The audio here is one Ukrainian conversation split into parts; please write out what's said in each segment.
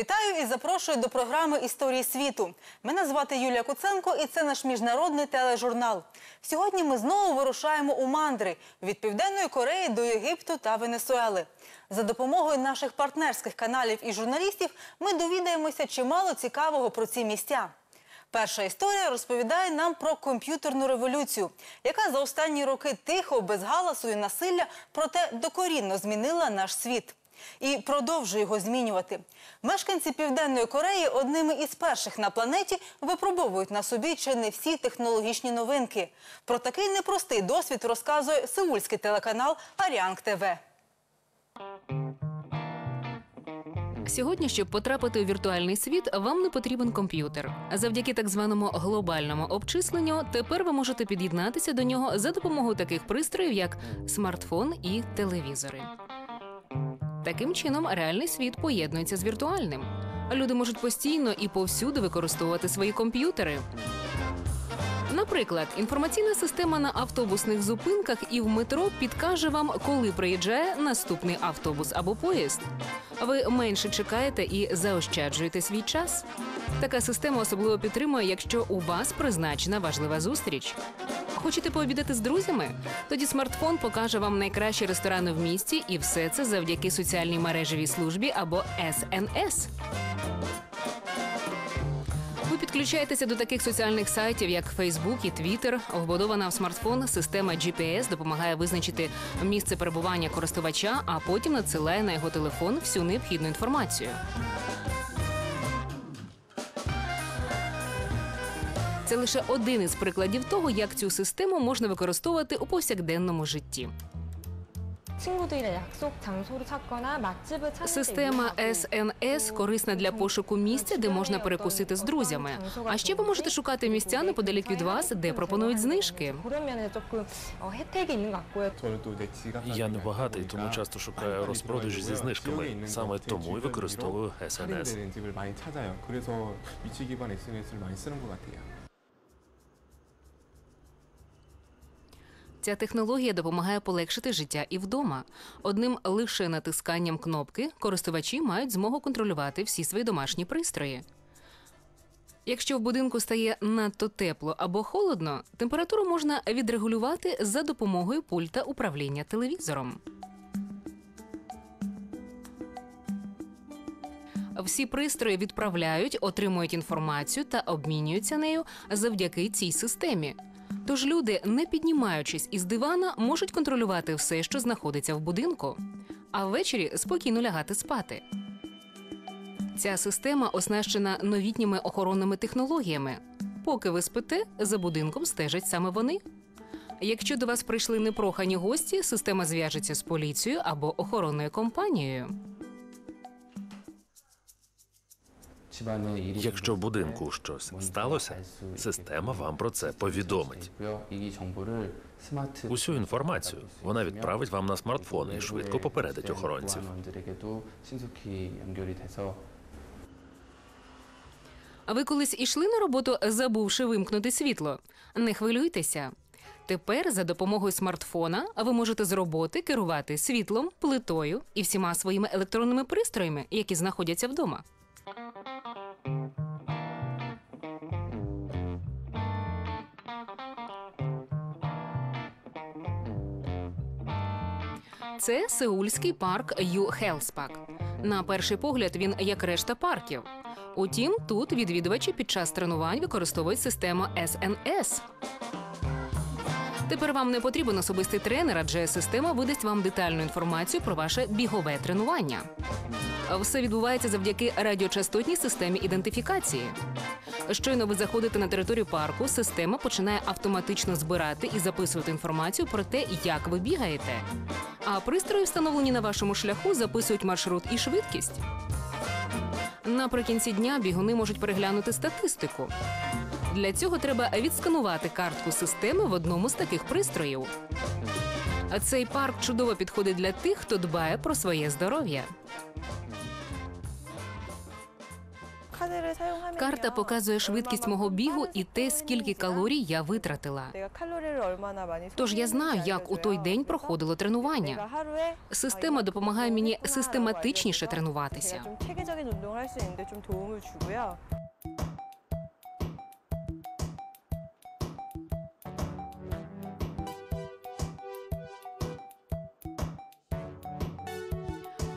Вітаю і запрошую до програми Історії світу. Мене звати Юлія Куценко, і це наш міжнародний тележурнал. Сьогодні ми знову вирушаємо у мандри від Південної Кореї до Єгипту та Венесуели. За допомогою наших партнерських каналів і журналістів ми довідаємося чимало цікавого про ці місця. Перша історія розповідає нам про комп'ютерну революцію, яка за останні роки тихо, без галасу і насилля, проте докорінно змінила наш світ. І продовжує його змінювати. Мешканці Південної Кореї одними із перших на планеті випробовують на собі чи не всі технологічні новинки. Про такий непростий досвід розказує сеульський телеканал Аріанг ТВ. Сьогодні, щоб потрапити у віртуальний світ, вам не потрібен комп'ютер. Завдяки так званому глобальному обчисленню, тепер ви можете під'єднатися до нього за допомогою таких пристроїв, як смартфон і телевізори. Таким чином, реальний світ поєднується з віртуальним. Люди можуть постійно і повсюди використовувати свої комп'ютери. Наприклад, інформаційна система на автобусних зупинках і в метро підкаже вам, коли приїжджає наступний автобус або поїзд. Ви менше чекаєте і заощаджуєте свій час. Така система особливо підтримує, якщо у вас призначена важлива зустріч. Хочете пообідати з друзями? Тоді смартфон покаже вам найкращі ресторани в місті, і все це завдяки соціальній мережевій службі або СНС. Ви підключаєтеся до таких соціальних сайтів, як Facebook і Twitter. Вбудована в смартфон система GPS допомагає визначити місце перебування користувача, а потім надсилає на його телефон всю необхідну інформацію. Це лише один із прикладів того, як цю систему можна використовувати у повсякденному житті. Система СНС корисна для пошуку місця, де можна перекусити з друзями. А ще ви можете шукати місця неподалік від вас, де пропонують знижки. Я не багатий, тому часто шукаю розпродажі зі знижками. Саме тому і використовую СНС. Ця технологія допомагає полегшити життя і вдома. Одним лише натисканням кнопки користувачі мають змогу контролювати всі свої домашні пристрої. Якщо в будинку стає надто тепло або холодно, температуру можна відрегулювати за допомогою пульта управління телевізором. Всі пристрої відправляють, отримують інформацію та обмінюються нею завдяки цій системі. Тож люди, не піднімаючись із дивана, можуть контролювати все, що знаходиться в будинку, а ввечері спокійно лягати спати. Ця система оснащена новітніми охоронними технологіями. Поки ви спите, за будинком стежать саме вони. Якщо до вас прийшли непрохані гості, система зв'яжеться з поліцією або охоронною компанією. Якщо в будинку щось сталося, система вам про це повідомить. Усю інформацію вона відправить вам на смартфон і швидко попередить охоронців. А ви колись ішли на роботу, забувши вимкнути світло? Не хвилюйтеся. Тепер за допомогою смартфона ви можете з роботи керувати світлом, плитою і всіма своїми електронними пристроями, які знаходяться вдома. Це сеульський парк Ю Хелспак. На перший погляд він як решта парків. Утім, тут відвідувачі під час тренувань використовують систему СНС. Тепер вам не потрібен особистий тренер, адже система видасть вам детальну інформацію про ваше бігове тренування. Все відбувається завдяки радіочастотній системі ідентифікації. Щойно ви заходите на територію парку, система починає автоматично збирати і записувати інформацію про те, як ви бігаєте. А пристрої, встановлені на вашому шляху, записують маршрут і швидкість. Наприкінці дня бігуни можуть переглянути статистику. Для цього треба відсканувати картку системи в одному з таких пристроїв. А Цей парк чудово підходить для тих, хто дбає про своє здоров'я. Карта показує швидкість мого бігу і те, скільки калорій я витратила. Тож я знаю, як у той день проходило тренування. Система допомагає мені систематичніше тренуватися.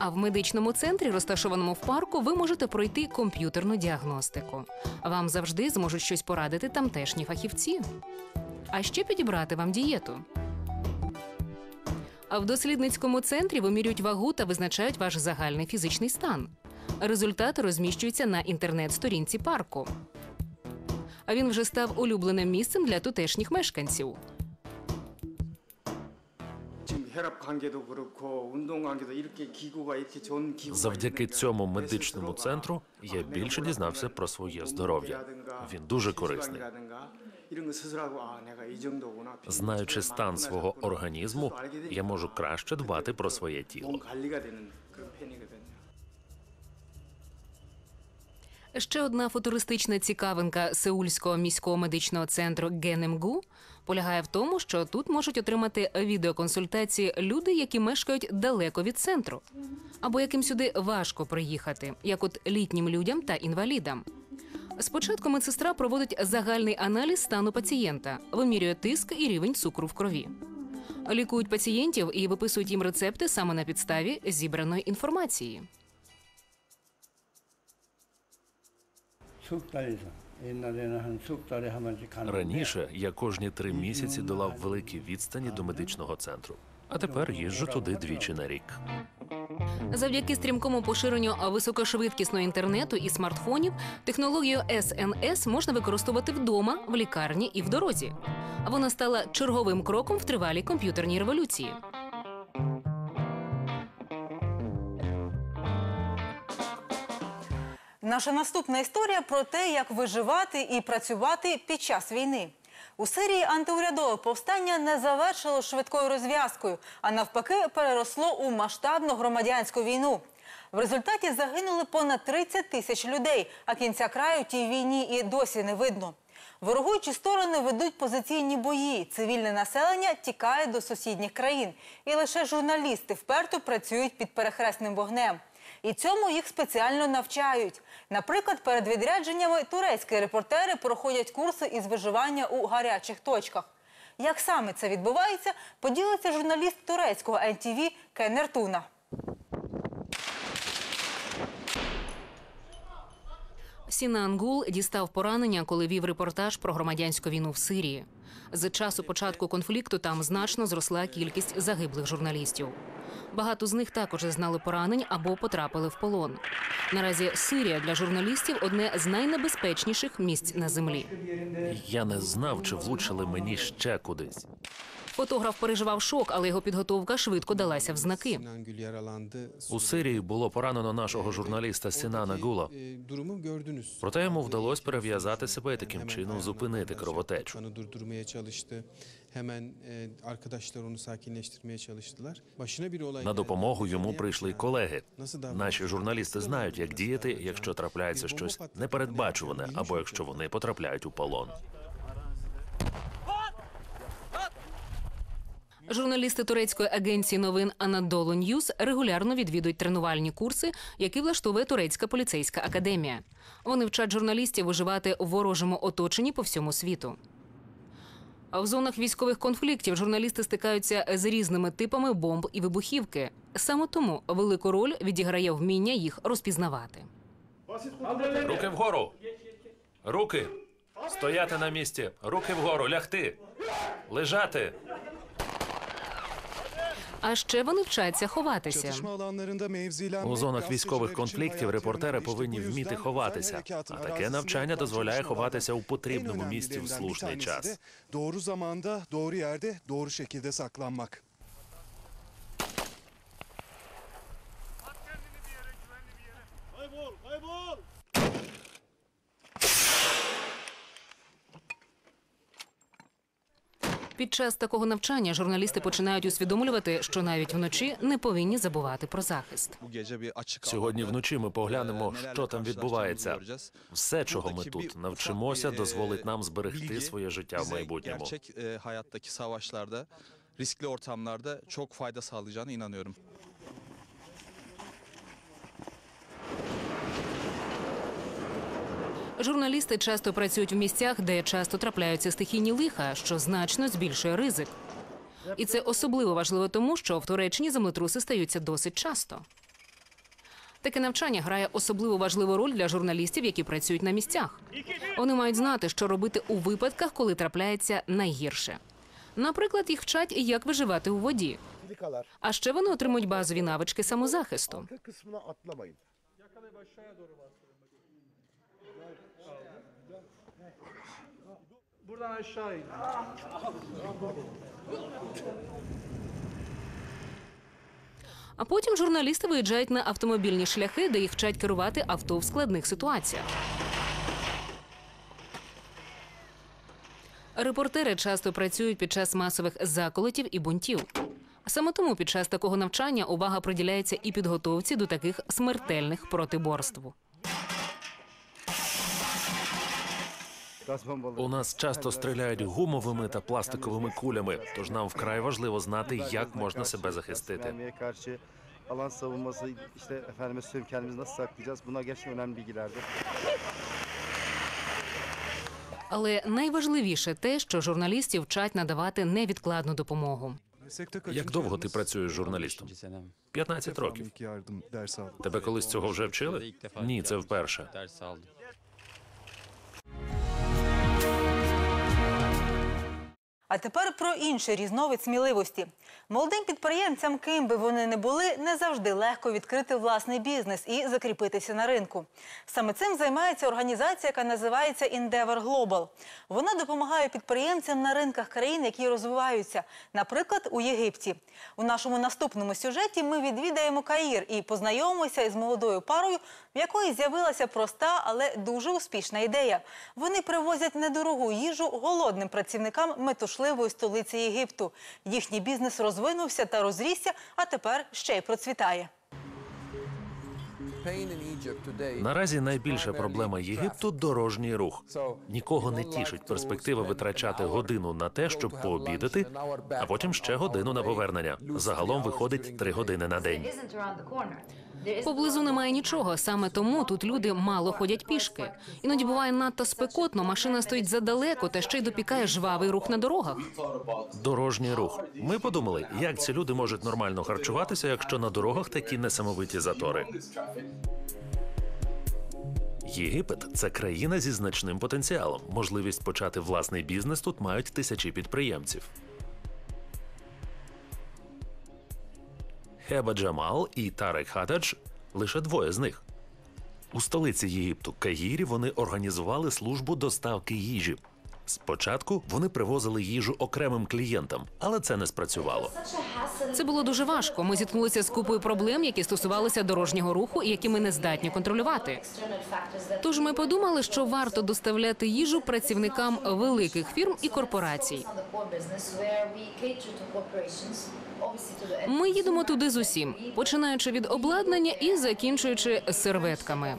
А в медичному центрі, розташованому в парку, ви можете пройти комп'ютерну діагностику. Вам завжди зможуть щось порадити тамтешні фахівці. А ще підібрати вам дієту. А в дослідницькому центрі вимірюють вагу та визначають ваш загальний фізичний стан. Результати розміщуються на інтернет-сторінці парку. А він вже став улюбленим місцем для тутешніх мешканців. 지금 혈압 관계도 그렇고 운동 관계도 이렇게 기구가 이렇게 좋은 기구가 Завдяки 있으니까 цьому 뇌 медичному 스스로가 центру я 내가 більше 뭐라도 дізнався 하면 про своє здоров'я. 몸무게라든가 Він дуже корисний. 체지방이라든가 이런 거 스스로하고 아 내가 이 정도구나 Знаючи стан свого організму, я можу краще дбати про своє 몸 тіло. Ще одна футуристична цікавинка Сеульського міського медичного центру Генемгу полягає в тому, що тут можуть отримати відеоконсультації люди, які мешкають далеко від центру, або яким сюди важко приїхати, як от літнім людям та інвалідам. Спочатку медсестра проводить загальний аналіз стану пацієнта, вимірює тиск і рівень цукру в крові. Лікують пацієнтів і виписують їм рецепти саме на підставі зібраної інформації. Раніше я кожні три місяці долав великі відстані до медичного центру, а тепер їжджу туди двічі на рік. Завдяки стрімкому поширенню високошвидкісного інтернету і смартфонів технологію СНС можна використовувати вдома, в лікарні і в дорозі. Вона стала черговим кроком в тривалій комп'ютерній революції. Наша наступна історія про те, як виживати і працювати під час війни. У Сирії антиурядове повстання не завершило швидкою розв'язкою, а навпаки, переросло у масштабну громадянську війну. В результаті загинули понад 30 тисяч людей, а кінця краю тій війні і досі не видно. Ворогуючі сторони ведуть позиційні бої. Цивільне населення тікає до сусідніх країн. І лише журналісти вперто працюють під перехресним вогнем. І цьому їх спеціально навчають. Наприклад, перед відрядженнями турецькі репортери проходять курси із виживання у гарячих точках. Як саме це відбувається, поділиться журналіст турецького НТВ Кенер Туна. Сінан Гул дістав поранення, коли вів репортаж про громадянську війну в Сирії. З часу початку конфлікту там значно зросла кількість загиблих журналістів. Багато з них також зазнали поранень або потрапили в полон. Наразі Сирія для журналістів одне з найнебезпечніших місць на землі. Я не знав, чи влучили мені ще кудись. Фотограф переживав шок, але його підготовка швидко далася в знаки. У Сирії було поранено нашого журналіста Сінана Гула. E. Проте йому вдалося перев'язати себе і таким чином зупинити кровотечу. На допомогу йому прийшли колеги. Наші журналісти знають, як діяти, якщо трапляється щось непередбачуване, або якщо вони потрапляють у полон. Журналісти турецької агенції новин Анадолу Ньюз регулярно відвідують тренувальні курси, які влаштовує турецька поліцейська академія. Вони вчать журналістів виживати у ворожому оточенні по всьому світу. А в зонах військових конфліктів журналісти стикаються з різними типами бомб і вибухівки. Саме тому велику роль відіграє вміння їх розпізнавати. Руки вгору! Руки! Стояти на місці! Руки вгору! Лягти! Лежати! А ще вони вчаться ховатися. У зонах військових конфліктів репортери повинні вміти ховатися. А таке навчання дозволяє ховатися у потрібному місці в слушний час. Під час такого навчання журналісти починають усвідомлювати, що навіть вночі не повинні забувати про захист. Сьогодні вночі ми поглянемо, що там відбувається. Все, чого ми тут навчимося, дозволить нам зберегти своє життя в майбутньому. E, riskli ortamlarda çok fayda sağlayacağına inanıyorum. Журналісти часто працюють в місцях, де часто трапляються стихійні лиха, що значно збільшує ризик. І це особливо важливо тому, що в Туреччині землетруси стаються досить часто. Таке навчання грає особливо важливу роль для журналістів, які працюють на місцях. Вони мають знати, що робити у випадках, коли трапляється найгірше. Наприклад, їх вчать, як виживати у воді. А ще вони отримують базові навички самозахисту. Buradan aşağı in. А потім журналісти виїжджають на автомобільні шляхи, де їх вчать керувати авто в складних ситуаціях. Репортери часто працюють під час масових заколотів і бунтів. Саме тому під час такого навчання увага приділяється і підготовці до таких смертельних протиборств. У нас часто стріляють гумовими та пластиковими кулями, тож нам вкрай важливо знати, як можна себе захистити. Alan savunması, işte efendime söyleyeyim kendimizi nasıl saklayacağız? Bunlar gerçekten önemli bilgilerdir. Але найважливіше те, що журналістів вчать надавати невідкладну допомогу. Як довго ти працюєш журналістом? 15 років. Тебе колись цього вже вчили? Ні, це вперше. А тепер про інший різновид сміливості. Молодим підприємцям, ким би вони не були, не завжди легко відкрити власний бізнес і закріпитися на ринку. Саме цим займається організація, яка називається Endeavor Global. Вона допомагає підприємцям на ринках країн, які розвиваються, наприклад, у Єгипті. У нашому наступному сюжеті ми відвідаємо Каїр і познайомимося із молодою парою, в якої з'явилася проста, але дуже успішна ідея. Вони привозять недорогу їжу голодним працівникам метушливої столиці Єгипту. Їхній бізнес розвинувся та розрісся, а тепер ще й процвітає. Наразі найбільша проблема Єгипту дорожній рух. Нікого не тішить перспектива витрачати годину на те, щоб пообідати, а потім ще годину на повернення. Загалом виходить три години на день. Поблизу немає нічого. Саме тому тут люди мало ходять пішки. Іноді буває надто спекотно, машина стоїть задалеко та ще й допікає жвавий рух на дорогах. Дорожній рух. Ми подумали, як ці люди можуть нормально харчуватися, якщо на дорогах такі несамовиті затори. Єгипет це країна зі значним потенціалом. Можливість почати власний бізнес тут мають тисячі підприємців. Хеба Джамал і Тарек Хатадж лише двоє з них. У столиці Єгипту Каїрі вони організували службу доставки їжі. Спочатку вони привозили їжу окремим клієнтам, але це не спрацювало. Це було дуже важко. Ми зіткнулися з купою проблем, які стосувалися дорожнього руху і які ми не здатні контролювати. Тож ми подумали, що варто доставляти їжу працівникам великих фірм і корпорацій. Ми їдемо туди з усім, починаючи від обладнання і закінчуючи серветками.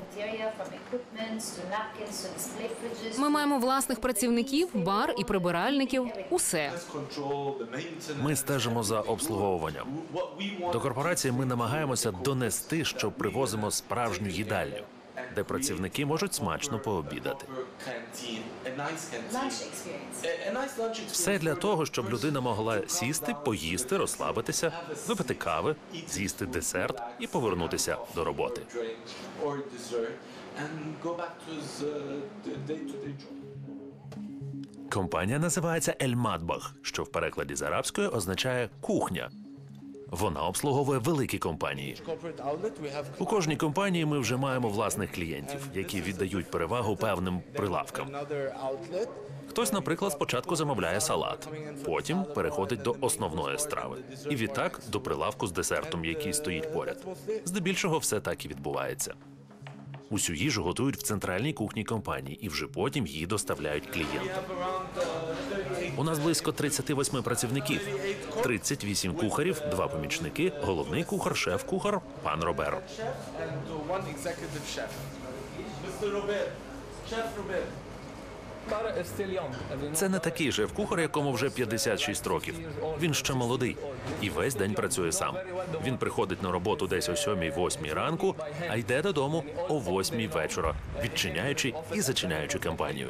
Ми маємо власних працівників, бар і прибиральників. Усе Ми стежимо за обслуговуванням. До корпорації ми намагаємося донести, що привозимо справжню їдальню, де працівники можуть смачно пообідати. Все для того, щоб людина могла сісти, поїсти, розслабитися, випити кави, з'їсти десерт і повернутися до роботи. Компанія називається Ельмадбах, що в перекладі з арабської означає кухня. Вона обслуговує великі компанії. У кожній компанії ми вже маємо власних клієнтів, які віддають перевагу певним прилавкам. Хтось, наприклад, спочатку замовляє салат, потім переходить до основної страви, і відтак до прилавку з десертом, який стоїть поряд. Здебільшого все так і відбувається. Усю їжу готують в центральній кухні компанії і вже потім її доставляють клієнтам. У нас близько 38 працівників, 38 кухарів, два помічники, головний кухар, шеф-кухар, пан Робер. Це не такий шеф-кухар, якому вже 56 років. Він ще молодий і весь день працює сам. Він приходить на роботу десь о 7-8 ранку, а йде додому о 8 вечора, відчиняючи і зачиняючи компанію.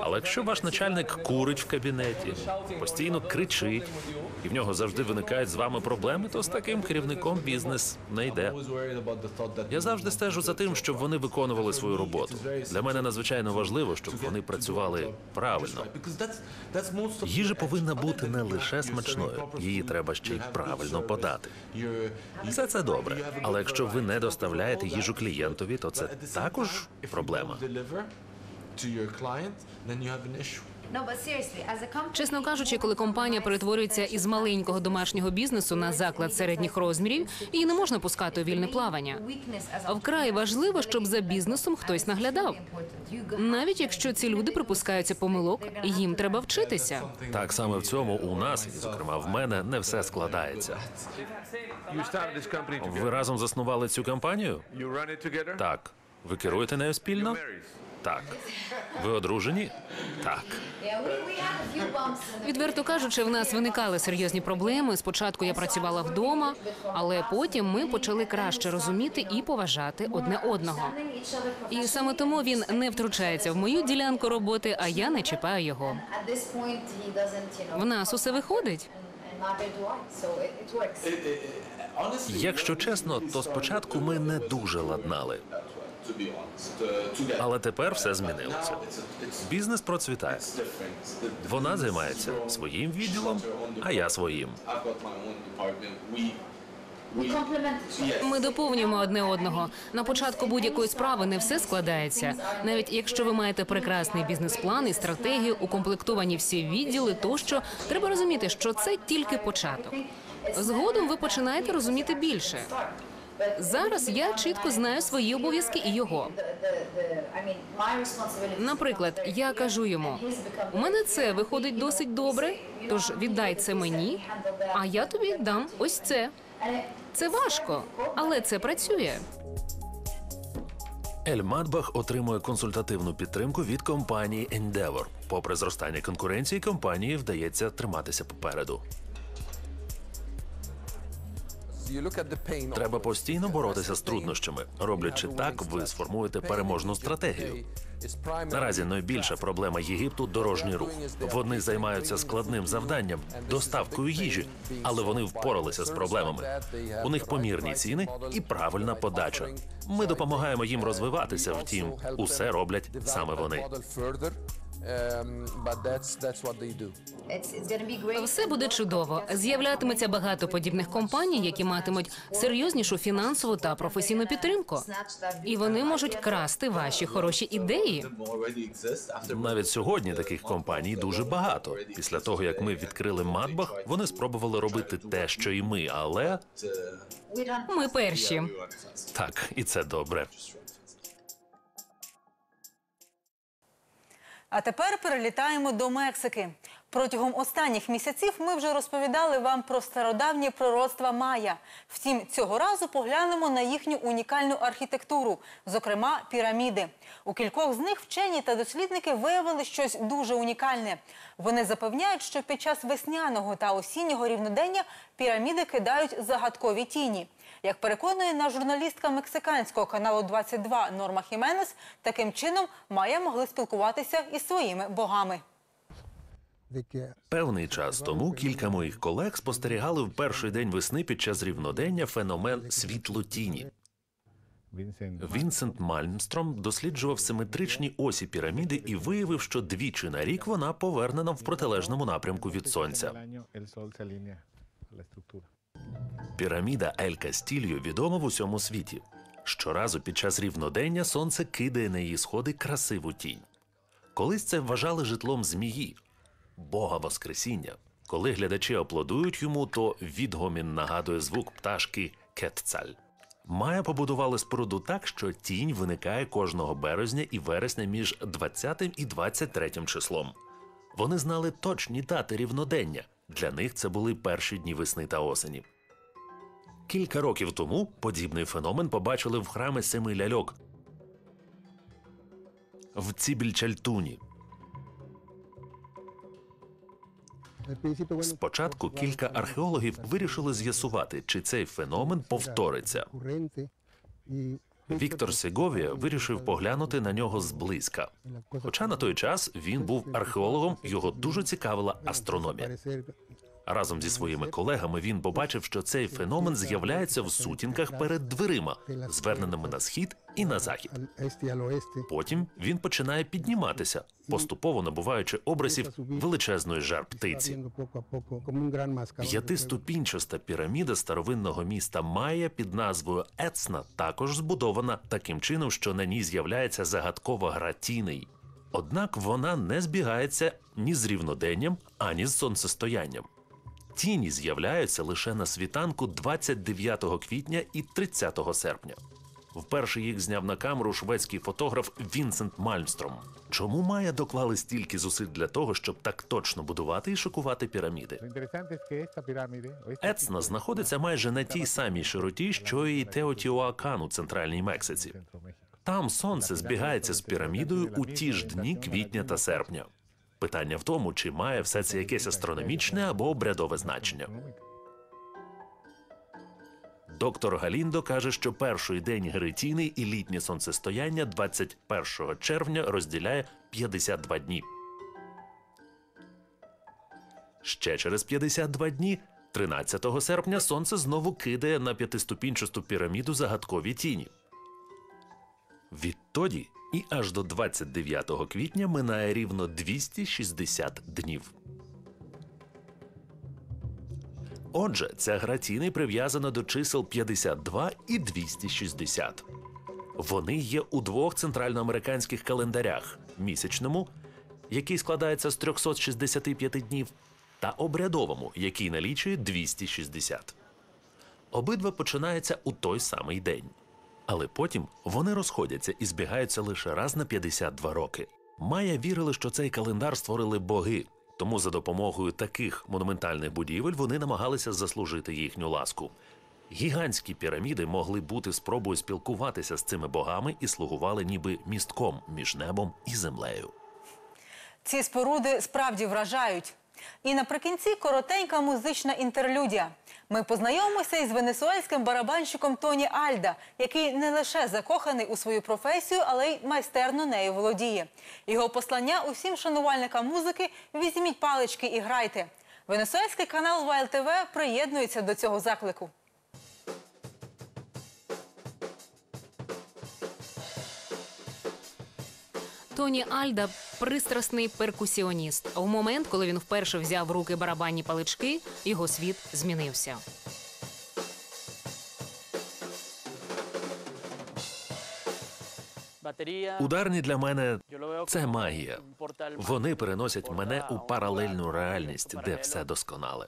Але якщо ваш начальник курить в кабінеті, постійно кричить, і в нього завжди виникають з вами проблеми, то з таким керівником бізнес не йде. Я завжди стежу за тим, щоб вони виконували свою роботу. Для мене надзвичайно важливо, щоб вони працювали правильно. Їжа повинна бути не лише смачною, її треба ще й правильно подати. Все це добре. Але якщо ви не доставляєте їжу клієнтові, то це також проблема. Чесно кажучи, коли компанія перетворюється із маленького домашнього бізнесу на заклад середніх розмірів, її не можна пускати у вільне плавання. Вкрай важливо, щоб за бізнесом хтось наглядав. Навіть якщо ці люди припускаються помилок, їм треба вчитися. Так саме в цьому у нас, і зокрема в мене, не все складається. Ви разом заснували цю компанію? Так. Ви керуєте нею спільно? Так. Ви одружені? Так. Відверто кажучи, в нас виникали серйозні проблеми. Спочатку я працювала вдома, але потім ми почали краще розуміти і поважати одне одного. І саме тому він не втручається в мою ділянку роботи, а я не чіпаю його. В нас усе виходить. Якщо чесно, то спочатку ми не дуже ладнали. Але тепер все змінилося. Бізнес процвітає. Вона займається своїм відділом, а я своїм. Ми доповнюємо одне одного. На початку будь-якої справи не все складається. Навіть якщо ви маєте прекрасний бізнес-план і стратегію, укомплектовані всі відділи, тощо треба розуміти, що це тільки початок. Згодом ви починаєте розуміти більше. Зараз я чітко знаю свої обов'язки і його. Наприклад, я кажу йому: у мене це виходить досить добре, тож віддай це мені, а я тобі дам ось це. Це важко, але це працює. Ель Матбах отримує консультативну підтримку від компанії Endeavor. Попри зростання конкуренції, компанії вдається триматися попереду. Треба постійно боротися з труднощами. Роблячи так, ви сформуєте переможну стратегію. Наразі найбільша проблема Єгипту дорожній рух. Вони займаються складним завданням доставкою їжі, але вони впоралися з проблемами. У них помірні ціни і правильна подача. Ми допомагаємо їм розвиватися. Втім, усе роблять саме вони. Все буде чудово. З'являтиметься багато подібних компаній, які матимуть серйознішу фінансову та професійну підтримку. І вони можуть красти ваші хороші ідеї. Навіть сьогодні таких компаній дуже багато. Після того як ми відкрили Матбах, вони спробували робити те, що і ми, але Ми перші. так, і це добре. А тепер перелітаємо до Мексики. Протягом останніх місяців ми вже розповідали вам про стародавні пророцтва Майя. Втім, цього разу поглянемо на їхню унікальну архітектуру, зокрема піраміди. У кількох з них вчені та дослідники виявили щось дуже унікальне. Вони запевняють, що під час весняного та осіннього рівнодення піраміди кидають загадкові тіні. Як переконує наш журналістка мексиканського каналу 22 Норма Хіменес, таким чином Майя могли спілкуватися із своїми богами. Певний час тому кілька моїх колег спостерігали в перший день весни під час рівнодення феномен світлотіні. Вінсент Мальмстром досліджував симетричні осі піраміди і виявив, що двічі на рік вона повернена в протилежному напрямку від сонця. Піраміда Ель Кастільо відома в усьому світі. Щоразу під час рівнодення сонце кидає на її сходи красиву тінь. Колись це вважали житлом змії, бога Воскресіння. Коли глядачі аплодують йому, то відгомін нагадує звук пташки Кетцаль. Майя побудували споруду так, що тінь виникає кожного березня і вересня між 20 і 23 числом. Вони знали точні дати рівнодення. Для них це були перші дні весни та осені. Кілька років тому подібний феномен побачили в храмі семи ляльок в Цібільчальтуні. Спочатку кілька археологів вирішили з'ясувати, чи цей феномен повториться. Віктор Сеговія вирішив поглянути на нього зблизька. Хоча на той час він був археологом, його дуже цікавила астрономія. Разом зі своїми колегами він побачив, що цей феномен з'являється в сутінках перед дверима, зверненими на схід і на захід. Потім він починає підніматися, поступово набуваючи образів величезної жар птиці. П'ятиступінчаста піраміда старовинного міста Майя під назвою Ецна також збудована таким чином, що на ній з'являється загадкова гра тіней. Однак вона не збігається ні з рівноденням, ані з сонцестоянням. Тіні з'являються лише на світанку 29 квітня і 30 серпня. Вперше їх зняв на камеру шведський фотограф Вінсент Мальмстром. Чому Майя доклали стільки зусиль для того, щоб так точно будувати і шикувати піраміди? Ецна знаходиться майже на тій самій широті, що і Теотіоакан у центральній Мексиці. Там сонце збігається з пірамідою у ті ж дні квітня та серпня. Питання в тому, чи має все це якесь астрономічне або обрядове значення. Доктор Галіндо каже, що перший день Гретіни і літнє сонцестояння 21 червня розділяє 52 дні. Ще через 52 дні, 13 серпня, сонце знову кидає на п'ятиступінчасту піраміду загадкові тіні. Відтоді і аж до 29 квітня минає рівно 260 днів. Отже, ця гра тіней прив'язана до чисел 52 і 260. Вони є у двох центральноамериканських календарях: місячному, який складається з 365 днів, та обрядовому, який налічує 260. Обидва починаються у той самий день. Але потім вони розходяться і збігаються лише раз на 52 роки. Майя вірили, що цей календар створили боги, тому за допомогою таких монументальних будівель вони намагалися заслужити їхню ласку. Гігантські піраміди могли бути спробою спілкуватися з цими богами і слугували ніби містком між небом і землею. Ці споруди справді вражають. І наприкінці коротенька музична інтерлюдія. Ми познайомимося із венесуельським барабанщиком Тоні Альда, який не лише закоханий у свою професію, але й майстерно нею володіє. Його послання усім шанувальникам музики візьміть палички і грайте. Венесуельський канал Вайл ТВ приєднується до цього заклику. Тоні Альда пристрасний перкусіоніст. А в момент, коли він вперше взяв в руки барабанні палички, його світ змінився. Ударні для мене це магія. Вони переносять мене у паралельну реальність, де все досконале.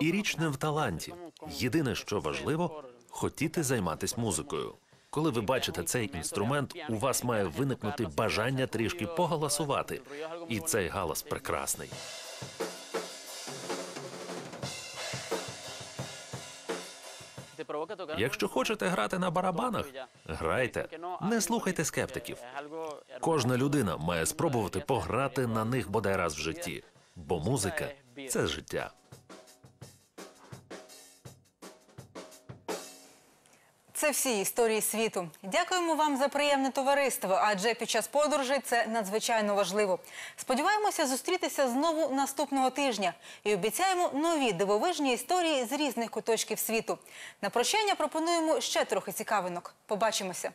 І річ не в таланті. Єдине, що важливо, хотіти займатися музикою. Коли ви бачите цей інструмент, у вас має виникнути бажання трішки погаласувати. І цей галас прекрасний. Якщо хочете грати на барабанах, грайте. Не слухайте скептиків. Кожна людина має спробувати пограти на них бодай раз в житті, бо музика це життя. Це всі історії світу. Дякуємо вам за приємне товариство, адже під час подорожей це надзвичайно важливо. Сподіваємося зустрітися знову наступного тижня і обіцяємо нові дивовижні історії з різних куточків світу. На прощання пропонуємо ще трохи цікавинок. Побачимося.